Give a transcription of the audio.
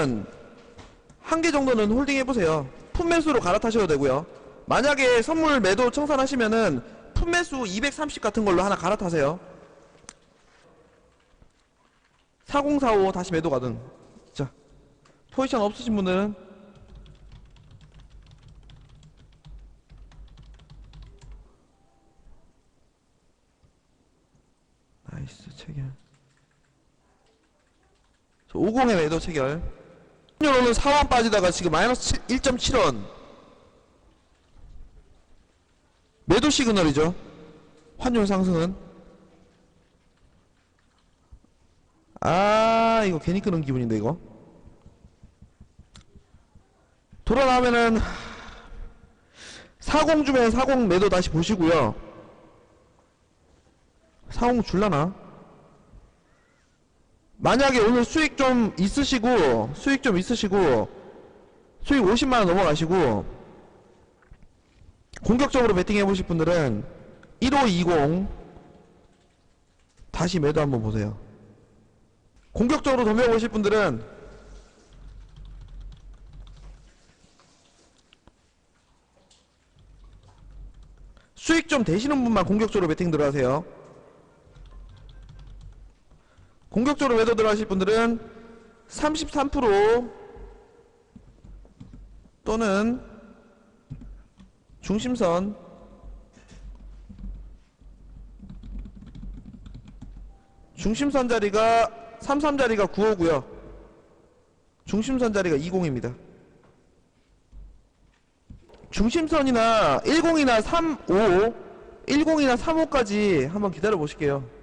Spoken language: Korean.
분들은 한개 정도는 홀딩 해보세요. 풋매수로 갈아타셔도 되고요. 만약에 선물 매도 청산하시면은 풋매수 230 같은 걸로 하나 갈아타세요. 4045 다시 매도 가든. 자, 포지션 없으신 분들은 나이스 체결. 50에 매도 체결. 오늘 4원 빠지다가 지금 마이너스 1.7원. 매도 시그널이죠. 환율 상승은. 아, 이거 괜히 끄는 기분인데, 이거. 돌아나면은, 40 주면 40 매도 다시 보시고요. 40 줄라나? 만약에 오늘 수익 좀 있으시고 수익 좀 있으시고 수익 50만원 넘어가시고 공격적으로 베팅 해 보실 분들은 1520 다시 매도 한번 보세요. 공격적으로 덤벼 보실 분들은 수익 좀 되시는 분만 공격적으로 베팅 들어가세요 공격적으로 매도 들어가실 분들은 33% 또는 중심선 중심선 자리가 33 자리가 95고요. 중심선 자리가 20입니다. 중심선이나 10이나 35 10이나 35까지 한번 기다려 보실게요